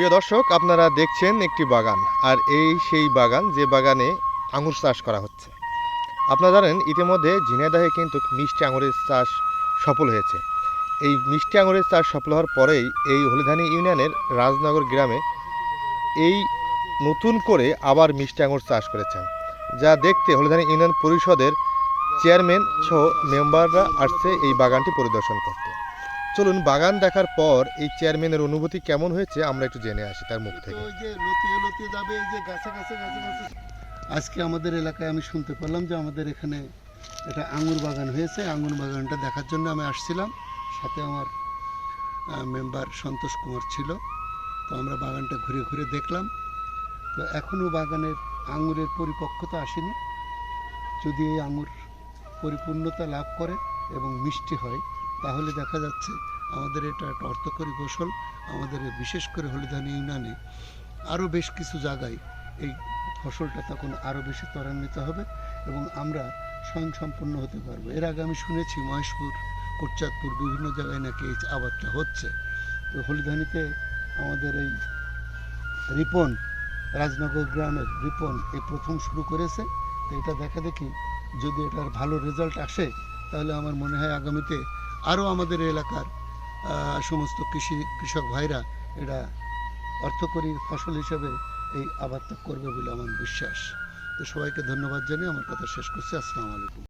প্রিয় দর্শক, আপনারা দেখছেন একটি বাগান, আর এই সেই বাগান, যে বাগানে আঙুর চাষ করা হচ্ছে। আপনারা জানেন, ইতিমধ্যে ঝিনাইদহে কিন্তু মিষ্টি আঙুরের চাষ সফল হয়েছে। এই মিষ্টি আঙুরের চাষ সফল হওয়ার পরেই এই হলিধানি ইউনিয়নের রাজনগর গ্রামে এই নতুন করে আবার মিষ্টি আঙুর চাষ করেছেন। যা দেখতে হলিধানি ইউনিয়ন পরিষদের চেয়ারম্যান সহ মেম্বাররা আসছে এই বাগানটি পরিদর্শন করতে। চলুন বাগান দেখার পর এই চেয়ারম্যানের অনুভূতি কেমন হয়েছে আমরা একটু জেনে আসি তার মুখ থেকে। আজকে আমাদের এলাকায় আমি শুনতে পেলাম যে আমাদের এখানে একটা আঙুর বাগান হয়েছে। আঙুর বাগানটা দেখার জন্য আমি আসছিলাম। সাথে আমার মেম্বার সন্তোষ কুমার ছিল। তো আমরা বাগানটা ঘুরে ঘুরে দেখলাম। তো এখনও বাগানের আঙুরের পরিপক্কতা আসেনি। যদি এই আঙুর পরিপূর্ণতা লাভ করে এবং মিষ্টি হয় তাহলে দেখা যাচ্ছে আমাদের এটা একটা অর্থকরী ফসল আমাদের বিশেষ করে হলিধানি ইউনিয়নে আরও বেশ কিছু জায়গায় এই ফসলটা তখন আরও বেশি ত্বরান্বিত হবে এবং আমরা স্বয়ংসম্পূর্ণ হতে পারব। এর আগে আমি শুনেছি মহেশপুর, কোটচাঁদপুর বিভিন্ন জায়গায় নাকি এই আবাদটা হচ্ছে। তো হলিধানিতে আমাদের এই রিপন, রাজনগর গ্রামের রিপন এই প্রথম শুরু করেছে। তো এটা দেখা দেখি যদি এটার ভালো রেজাল্ট আসে, তাহলে আমার মনে হয় আগামীতে আরও আমাদের এলাকার সমস্ত কৃষি, কৃষক ভাইরা এটা অর্থকরী ফসল হিসেবে এই আবাদটা করবে বলে আমার বিশ্বাস। তো সবাইকে ধন্যবাদ জানিয়ে আমার কথা শেষ করছি। আসসালামু আলাইকুম।